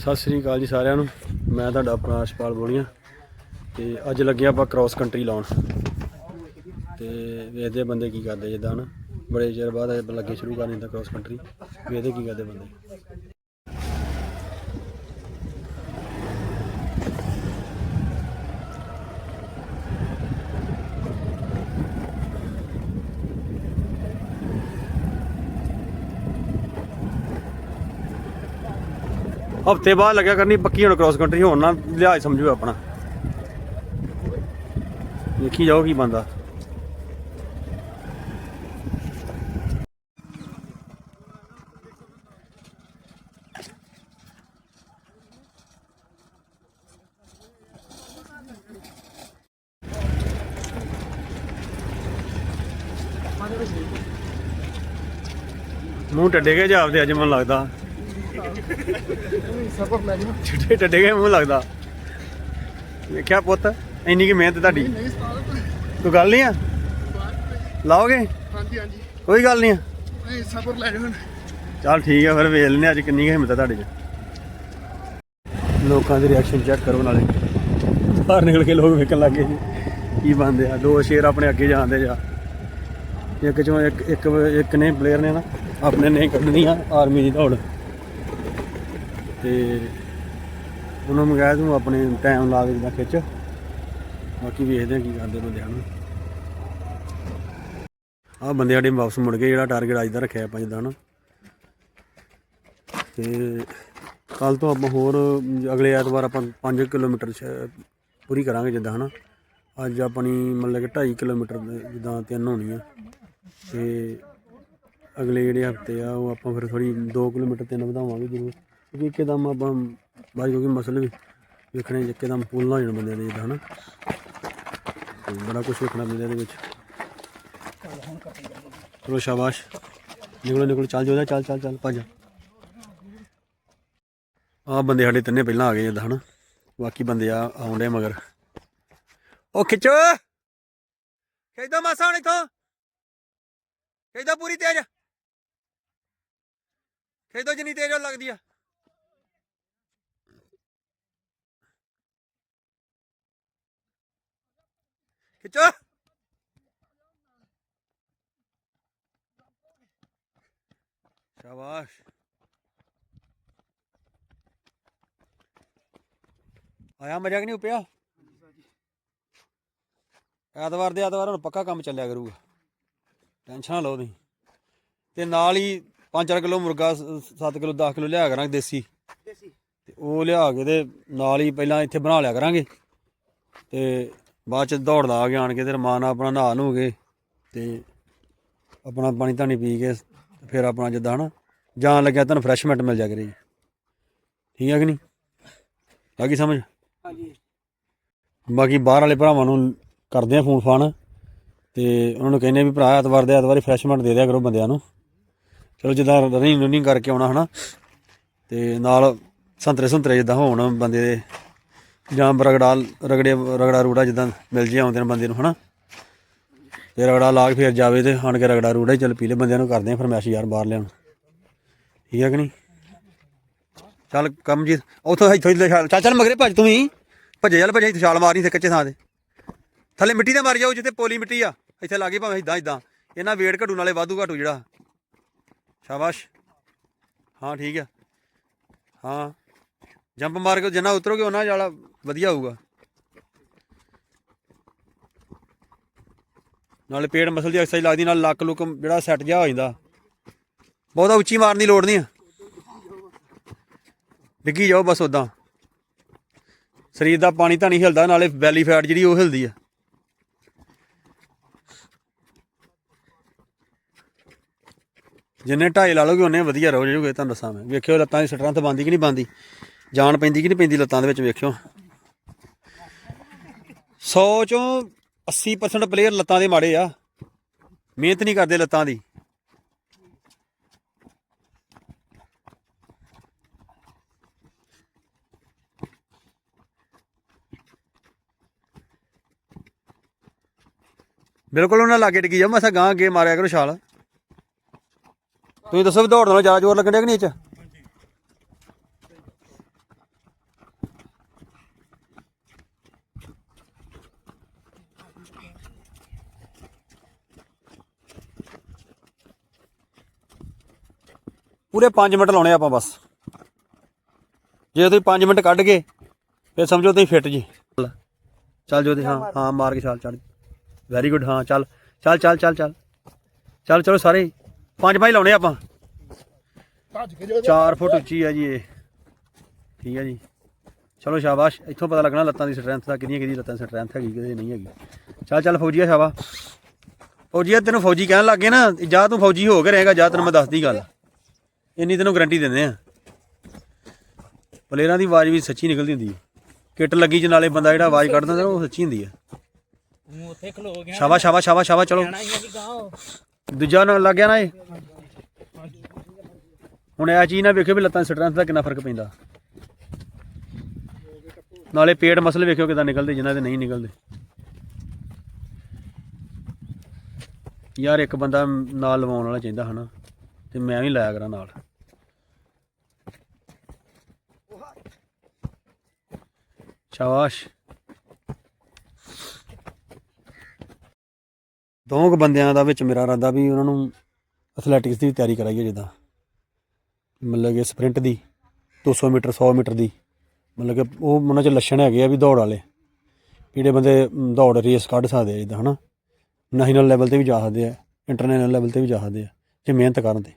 ਸਤਿ ਸ੍ਰੀ ਅਕਾਲ ਜੀ ਸਾਰਿਆਂ ਨੂੰ। ਮੈਂ ਤੁਹਾਡਾ ਆਪਣਾ ਅਸ਼ਪਾਲ ਬੋਲੀਆਂ ਤੇ ਅੱਜ ਲੱਗੇ ਆਪਾਂ ਕ੍ਰਾਸ ਕੰਟਰੀ ਲਾਉਣ। ਤੇ ਵੇਖਦੇ ਬੰਦੇ ਕੀ ਕਰਦੇ ਜਿੱਦਾਂ ਨਾ ਬੜੇ ਚਿਰ ਬਾਅਦ ਅੱਜ ਲੱਗੇ ਸ਼ੁਰੂ ਕਰਨੀ ਤਾਂ ਕ੍ਰਾਸ ਕੰਟਰੀ ਵੇਖਦੇ ਕੀ ਕਰਦੇ ਬੰਦੇ। ਹਫ਼ਤੇ ਬਾਅਦ ਲੱਗਿਆ ਕਰਨੀ, ਪੱਕੀ ਹੁਣ ਕ੍ਰਾਸ ਕੰਟਰੀ ਹੋਣ ਨਾ ਲਿਹਾਜ਼ ਸਮਝੋ ਆਪਣਾ। ਦੇਖੀ ਜਾਓ ਕੀ ਬੰਦਾ ਮੂੰਹ ਟੱਡੇ ਗਏ ਜਾਪਦੇ ਅੱਜ ਮੈਨੂੰ ਲੱਗਦਾ। ਛਿੱਟੇ ਟੱਡੇ ਗਏ ਮੂੰਹ ਲੱਗਦਾ। ਵੇਖਿਆ ਪੁੱਤ ਇੰਨੀ ਕੀ ਮਿਹਨਤ ਤੁਹਾਡੀ। ਕੋਈ ਗੱਲ ਨਹੀਂ ਆ? ਲਾਓਗੇ? ਹਾਂਜੀ ਹਾਂਜੀ। ਕੋਈ ਗੱਲ ਨਹੀਂ ਆ? ਨਹੀਂ ਸਬਰ ਲੈ ਜਾਓ ਚੱਲ ਠੀਕ ਆ ਫਿਰ ਵੇਖ ਲੈਨੇ ਅੱਜ ਕਿੰਨੀ ਕੁ ਹਿੰਮਤ ਆ ਤੁਹਾਡੇ 'ਚ। ਲੋਕਾਂ ਦੇ ਰਿਐਕਸ਼ਨ ਚੈੱਕ ਕਰੋ ਨਾਲੇ। ਬਾਹਰ ਨਿਕਲ ਕੇ ਲੋਕ ਵੇਖਣ ਲੱਗੇ ਜੀ। ਕੀ ਬੰਦੇ ਆ? ਦੋ ਸ਼ੇਰ ਆਪਣੇ ਅੱਗੇ ਜਾਂਦੇ ਜਾ ਇੱਕ ਚੋਂ ਇੱਕ ਇੱਕ ਇੱਕ ਨੇ ਪਲੇਅਰ ਨੇ ਨਾ ਆਪਣੇ ਨੇ ਕੱਢਣੀ ਆ ਆਰਮੀ ਦੀ ਦੌੜ। ਤੇ ਉਹਨੂੰ ਮੰਗਾਇਆ ਤੂੰ ਆਪਣੇ ਟਾਈਮ ਲਾ ਕੇ ਜਿੱਦਾਂ ਖਿੱਚ। ਬਾਕੀ ਵੇਖਦੇ ਆ ਕੀ ਕਰਦੇ ਬੰਦਿਆਂ ਨੂੰ। ਆਹ ਬੰਦੇ ਸਾਡੇ ਵਾਪਸ ਮੁੜ ਗਏ, ਜਿਹੜਾ ਟਾਰਗੇਟ ਅੱਜ ਦਾ ਰੱਖਿਆ ਆਪਾਂ ਜਿੱਦਾਂ ਨਾ ਤੇ ਕੱਲ ਤੋਂ ਆਪਾਂ ਹੋਰ ਅਗਲੇ ਐਤਵਾਰ ਆਪਾਂ 5 ਕਿਲੋਮੀਟਰ ਪੂਰੀ ਕਰਾਂਗੇ ਜਿੱਦਾਂ ਹਨਾ। ਅੱਜ ਆਪਣੀ ਮਤਲਬ ਕਿ 2.5 ਕਿਲੋਮੀਟਰ ਜਿੱਦਾਂ ਤਿੰਨ ਹੋਣੀ ਆ ਤੇ ਅਗਲੇ ਜਿਹੜੇ ਹਫ਼ਤੇ ਆ, ਉਹ ਆਪਾਂ ਫਿਰ ਥੋੜੀ 2 ਕਿਲੋਮੀਟਰ ਤਿੰਨ ਵਧਾਵਾਂਗੇ ਜ਼ਰੂਰ। ਕਿਉਂਕਿ ਇੱਕਦਮ ਆਪਾਂ ਬਾਈ ਕਿਉਂਕਿ ਮਸਲੇ ਵੀ ਵੇਖਣੇ ਇੱਕਦਮ ਫੁੱਲ ਹੋ ਜਾਣ ਬੰਦੇ ਦੇ ਜਿੱਦਾਂ ਹਨਾ। ਬੜਾ ਕੁਝ ਵੇਖਣਾ ਬੰਦੇ ਦੇ ਵਿੱਚ। ਚਲੋ ਸ਼ਾਬਾਸ਼। ਨਿਕਲੋ ਨਿਕਲੋ, ਚੱਲ ਜੋ ਚੱਲ ਚੱਲ ਚੱਲ, ਭੱਜ। ਆ ਬੰਦੇ ਸਾਡੇ ਤਿੰਨੇ ਪਹਿਲਾਂ ਆ ਗਏ ਜਿੱਦਾਂ ਹਨਾ। ਬਾਕੀ ਬੰਦੇ ਆ ਆਉਂਦੇ ਮਗਰ। ਉਹ ਖਿੱਚੋ! ਖਿੱਚਦਾ ਮਾਸਾ ਹੁਣ ਇਥੋਂ। ਖਿੱਚਦਾ ਪੂਰੀ ਤੇਜ਼। ਖਿੱਚਦਾ ਜਿੰਨੀ ਤੇਜ਼ ਲੱਗਦੀ ਆ। ਖਿੱਚੋ। ਸ਼ਾਬਾਸ਼। ਆਇਆ ਮਜ਼ਾ ਕਿ ਨਹੀਂ ਉਪਿਆ? ਐਤਵਾਰ ਦੇ ਐਤਵਾਰ ਹੁਣ ਪੱਕਾ ਕੰਮ ਚੱਲਿਆ ਕਰੂਗਾ। ਟੈਨਸ਼ਨ ਨਾ ਲਓ ਤੁਸੀਂ। ਤੇ ਨਾਲ ਹੀ 5-4 ਕਿਲੋ ਮੁਰਗਾ 7 ਕਿਲੋ 10 ਕਿਲੋ ਲਿਆ ਕਰਾਂਗੇ ਦੇਸੀ। ਤੇ ਉਹ ਲਿਆ ਕੇ ਤੇ ਨਾਲ ਹੀ ਪਹਿਲਾਂ ਇੱਥੇ ਬਣਾ ਲਿਆ ਕਰਾਂਗੇ। ਤੇ ਬਾਅਦ ਚ ਦੌੜ ਲਾ ਕੇ ਆਣ ਕੇ ਤੇ ਰਮਾਨ ਨਾਲ ਆਪਣਾ ਨਹਾ ਨੂੰ ਗਏ ਤੇ ਆਪਣਾ ਪਾਣੀ ਧਾਣੀ ਪੀ ਕੇ ਫਿਰ ਆਪਣਾ ਜਿੱਦਾਂ ਹਨਾ ਜਾਣ ਲੱਗਿਆ ਤੁਹਾਨੂੰ ਫਰੈਸ਼ਮੈਂਟ ਮਿਲ ਜਾ ਕਰੇਗੀ ਠੀਕ ਹੈ ਕਿ ਨਹੀਂ? ਲੱਗੀ ਸਮਝ? ਹਾਂਜੀ। ਬਾਕੀ ਬਾਹਰ ਵਾਲੇ ਭਰਾਵਾਂ ਨੂੰ ਕਰਦੇ ਆ ਫੋਨ ਫਾਨ ਤੇ ਉਹਨਾਂ ਨੂੰ ਕਹਿੰਦੇ ਵੀ ਭਰਾ ਐਤਵਾਰ ਦੇ ਐਤਵਾਰੀ ਫਰੈਸ਼ਮੈਂਟ ਦੇ ਦਿਆ ਕਰੋ ਬੰਦਿਆਂ ਨੂੰ। ਚਲੋ ਜਿੱਦਾਂ ਰਨਿੰਗ ਰਨਿੰਗ ਕਰਕੇ ਆਉਣਾ ਹਨਾ ਤੇ ਨਾਲ ਸੰਤਰੇ ਸੰਤਰੇ ਜਿੱਦਾਂ ਹੋਣ ਬੰਦੇ ਦੇ ਜਾਂ ਰਗੜਾ, ਰਗੜੇ, ਰਗੜਾ ਰੂੜਾ ਜਿੱਦਾਂ ਮਿਲ ਜੇ ਆਉਂਦੇ ਨੇ ਬੰਦੇ ਨੂੰ, ਹਨਾ? ਤੇ ਰਗੜਾ ਲਾ ਕੇ ਫਿਰ ਜਾਵੇ ਤੇ ਆਣ ਕੇ ਰਗੜਾ ਰੂੜਾ ਹੀ ਚੱਲ ਪੀਲੇ ਬੰਦਿਆਂ ਨੂੰ ਕਰਦੇ ਆ ਫਰਮੈਸ਼ ਯਾਰ ਬਾਹਰ ਲਿਆਉਣ। ਠੀਕ ਹੈ ਕਿ ਨਹੀਂ? ਚੱਲ ਕੰਮ ਜੀ, ਉਥੋਂ ਇੱਥੋਂ ਹੀ ਛਾਲ ਚੱਲ ਚੱਲ ਮਗਰੇ ਭੱਜ ਤੂੰ ਹੀ ਭੱਜੇ, ਚੱਲ ਭੱਜੇ, ਇੱਥੇ ਛਾਲ ਮਾਰਨੀ ਤੇ ਕੱਚੇ ਥਾਂ ਤੇ। ਥੱਲੇ ਮਿੱਟੀ ਤੇ ਮਾਰ ਜਾਓ, ਜਿੱਥੇ ਪੋਲੀ ਮਿੱਟੀ ਆ, ਇੱਥੇ ਲਾਗੇ ਭਾਵੇਂ ਇਦਾਂ ਇਦਾਂ ਇਹਨਾਂ ਵੇਟ ਘਟੂ ਨਾਲੇ ਵਾਧੂ ਘਟੂ ਜਿਹੜਾ। ਸ਼ਾਬਾਸ਼। ਹਾਂ, ਠੀਕ ਆ। ਹਾਂ। ਜੰਪ ਮਾਰ ਕੇ ਜਿੰਨਾ ਉਤਰੋਗੇ, ਉਹਨਾਂ ਜ਼ਿਆਦਾ ਵਧੀਆ ਹੋਊਗਾ। ਨਾਲੇ ਪੇਟ ਮਸਲ ਦੀ ਐਕਸਰਸਾਈਜ਼ ਲੱਗਦੀ, ਨਾਲ ਲੱਕ ਲੁੱਕ ਜਿਹੜਾ ਸੈੱਟ ਜਾ ਹੋ ਜਾਂਦਾ। ਬਹੁਤਾ ਉੱਚੀ ਮਾਰਨ ਦੀ ਲੋੜ ਨਹੀਂ ਆ। ਡਿੱਗੀ ਜਾਓ ਬਸ ਉਦਾਂ ਸਰੀਰ ਦਾ ਪਾਣੀ ਤਾਂ ਨਹੀਂ ਹਿਲਦਾ, ਨਾਲੇ ਬੈਲੀ ਫੈਟ ਜਿਹੜੀ ਉਹ ਹਿਲਦੀ ਆ। ਜਿੰਨੇ ਢਾਈ ਲਾ ਲੋਗੇ ਉਹਨੇ ਵਧੀਆ ਰਹੋ ਜੋਗੇ ਤੁਹਾਨੂੰ ਦੱਸਾਂ ਮੈਂ। ਵੇਖਿਓ ਲੱਤਾਂ ਦੀ ਸਟਰੈਂਥ ਬੰਦੀ ਕਿ ਨਹੀਂ ਬੰਦੀ ਜਾਨ ਪੈਂਦੀ ਕਿ ਨਹੀਂ ਪੈਂਦੀ ਲੱਤਾਂ ਦੇ ਵਿੱਚ ਵੇਖਿਓ। 100 ਚੋਂ 80% ਪਲੇਅਰ ਲੱਤਾਂ ਦੇ ਮਾੜੇ ਆ। ਮਿਹਨਤ ਨਹੀਂ ਕਰਦੇ ਲੱਤਾਂ ਦੀ। ਬਿਲਕੁਲ ਉਹਨਾਂ ਲਾਗੇ ਟਿਕੀ ਜਾ ਮਸਾ ਗਾਂ ਅੱਗੇ ਮਾਰਿਆ ਕਰੋ ਛਾਲ। ਤੁਸੀਂ ਦੱਸੋ ਵੀ ਦੌੜ ਨਾਲੋਂ ਜ਼ਿਆਦਾ ਜ਼ੋਰ ਲੱਗਣ ਡਿਆ ਕਿ ਨਹੀਂ ਇਹ ਚ? ਪੂਰੇ 5 ਮਿੰਟ ਲਾਉਣੇ ਆਪਾਂ ਬਸ। ਜੇ ਤੁਸੀਂ 5 ਮਿੰਟ ਕੱਢ ਗਏ ਫਿਰ ਸਮਝੋ ਤੁਸੀਂ ਫਿੱਟ ਜੀ। ਚੱਲ ਜੋਤੀ ਹਾਂ ਹਾਂ ਮਾਰ ਕੇ ਛਾਲ ਚੜ ਵੈਰੀ ਗੁੱਡ ਹਾਂ ਚੱਲ ਚੱਲ ਚੱਲ ਚੱਲ ਚੱਲ। ਚੱਲ ਚਲੋ ਸਾਰੇ ਪੰਜ ਭਾਈ ਲਾਉਣੇ ਆਪਾਂ। ਜੋ 4 ਫੁੱਟ ਉੱਚੀ ਹੈ ਜੀ ਇਹ। ਠੀਕ ਹੈ ਜੀ। ਚਲੋ ਸ਼ਾਬਾਸ਼ ਇੱਥੋਂ ਪਤਾ ਲੱਗਣਾ ਲੱਤਾਂ ਦੀ ਸਟਰੈਂਥ ਦਾ ਕਿੰਨੀਆਂ ਕਿਹਦੀ ਲੱਤਾਂ ਦੀ ਸਟਰੈਂਥ ਹੈਗੀ ਕਿਹਦੀ ਨਹੀਂ ਹੈਗੀ। ਚੱਲ ਚੱਲ ਫੌਜੀਆ ਸ਼ਾਬਾ ਫੌਜੀਆ ਤੈਨੂੰ ਫੌਜੀ ਕਹਿਣ ਲੱਗੇ ਨਾ ਜਾ ਤੂੰ ਫੌਜੀ ਹੋ ਕੇ ਰਹੇਗਾ ਜਾ ਤੈਨੂੰ ਮੈਂ ਦੱਸਦੀ ਗੱਲ। ਇੰਨੀ ਤੈਨੂੰ ਗਾਰੰਟੀ ਦਿੰਦੇ ਆ। ਪਲੇਅਰਾਂ ਦੀ ਆਵਾਜ਼ ਵੀ ਸੱਚੀ ਨਿਕਲਦੀ ਹੁੰਦੀ ਹੈ ਕਿੱਟ ਲੱਗੀ ਚ ਨਾਲੇ ਬੰਦਾ ਜਿਹੜਾ ਆਵਾਜ਼ ਕੱਢਦਾ ਹੁੰਦਾ ਉਹ ਸੱਚੀ ਹੁੰਦੀ ਹੈ ਤੂੰ ਉੱਥੇ ਖਲੋ ਗਿਆ। ਸ਼ਾਬਾਸ਼ ਸ਼ਾਬਾਸ਼ ਸ਼ਾਬਾਸ਼ ਸ਼ਾਬਾਸ਼ ਚਲੋ। ਨਾ ਦੂਜਾ ਨਾ ਲੱਗ ਗਿਆ ਨਾ ਇਹ। ਹੁਣ ਇਹ ਚੀਜ਼ ਨਾ ਵੇਖਿਓ ਵੀ ਲੱਤਾਂ ਸਟਰੈਂਥ ਦਾ ਕਿੰਨਾ ਫ਼ਰਕ ਪੈਂਦਾ। ਨਾਲੇ ਪੇਟ ਮਸਲ ਵੇਖਿਓ ਕਿਦਾਂ ਨਿਕਲਦੇ ਜਿਨ੍ਹਾਂ ਦੇ ਨਹੀਂ ਨਿਕਲਦੇ। ਯਾਰ ਇੱਕ ਬੰਦਾ ਨਾਲ ਲਵਾਉਣ ਵਾਲਾ ਚਾਹੀਦਾ ਹਨਾ ਤੇ ਮੈਂ ਵੀ ਲਾਇਆ ਕਰਾਂ ਨਾਲ। ਸ਼ਾਬਾਸ਼। ਦੋ ਕੁ ਬੰਦਿਆਂ ਦਾ ਵਿੱਚ ਮੇਰਾ ਇਰਾਦਾ ਵੀ ਉਹਨਾਂ ਨੂੰ ਐਥਲੈਟਿਕਸ ਦੀ ਤਿਆਰੀ ਕਰਾਈਏ ਜਿੱਦਾਂ। ਮਤਲਬ ਕਿ ਸਪ੍ਰਿੰਟ ਦੀ 200 ਮੀਟਰ 100 ਮੀਟਰ ਦੀ। ਮਤਲਬ ਕਿ ਉਹ ਉਹਨਾਂ 'ਚ ਲੱਛਣ ਹੈਗੇ ਆ ਵੀ ਦੌੜ ਵਾਲੇ। ਜਿਹੜੇ ਬੰਦੇ ਦੌੜ ਰੇਸ ਕੱਢ ਸਕਦੇ ਆ ਜਿੱਦਾਂ, ਹਨਾ? ਨੈਸ਼ਨਲ ਲੈਵਲ ਤੇ ਵੀ ਜਾ ਸਕਦੇ ਆ ਇੰਟਰਨੈਸ਼ਨਲ ਲੈਵਲ ਤੇ ਵੀ ਜਾ ਸਕਦੇ ਆ, ਜੇ ਮਿਹਨਤ ਕਰਨ ਤੇ।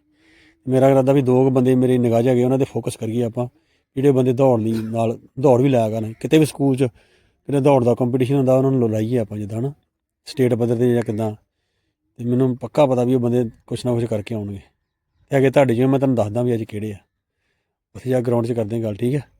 ਮੇਰਾ ਇਰਾਦਾ ਵੀ ਦੋ ਕੁ ਬੰਦੇ ਮੇਰੀ ਨਿਗਾਹ 'ਚ ਹੈਗੇ ਉਹਨਾਂ ਤੇ ਫੋਕਸ ਕਰੀਏ ਆਪਾਂ। ਜਿਹੜੇ ਬੰਦੇ ਦੌੜ ਲਈ ਨਾਲ ਦੌੜ ਵੀ ਲਾਇਆ ਕਰਨ। ਕਿਤੇ ਵੀ ਸਕੂਲ 'ਚ ਕਿਤੇ ਦੌੜ ਦਾ ਕੰਪੀਟੀਸ਼ਨ ਹੁੰਦਾ, ਉਹਨਾਂ ਨੂੰ ਲਾਈਏ ਆਪਾਂ ਜਿੱਦਾਂ ਨਾ ਸਟੇਟ ਪੱਧਰ ਤੇ ਜਾਂ ਕਿੱਦਾਂ। ਤੇ ਮੈਨੂੰ ਪੱਕਾ ਪਤਾ ਵੀ ਉਹ ਬੰਦੇ ਕੁਛ ਨਾ ਕੁਛ ਕਰਕੇ ਆਉਣਗੇ। ਤੇ ਅੱਗੇ ਤੁਹਾਡੇ ਜਿਵੇਂ ਮੈਂ ਤੁਹਾਨੂੰ ਦੱਸਦਾ ਵੀ ਅੱਜ ਕਿਹੜੇ ਆ। ਉੱਥੇ ਜਾ ਗਰਾਊਂਡ 'ਚ ਕਰਦੇ ਹਾਂ ਗੱਲ, ਠੀਕ ਹੈ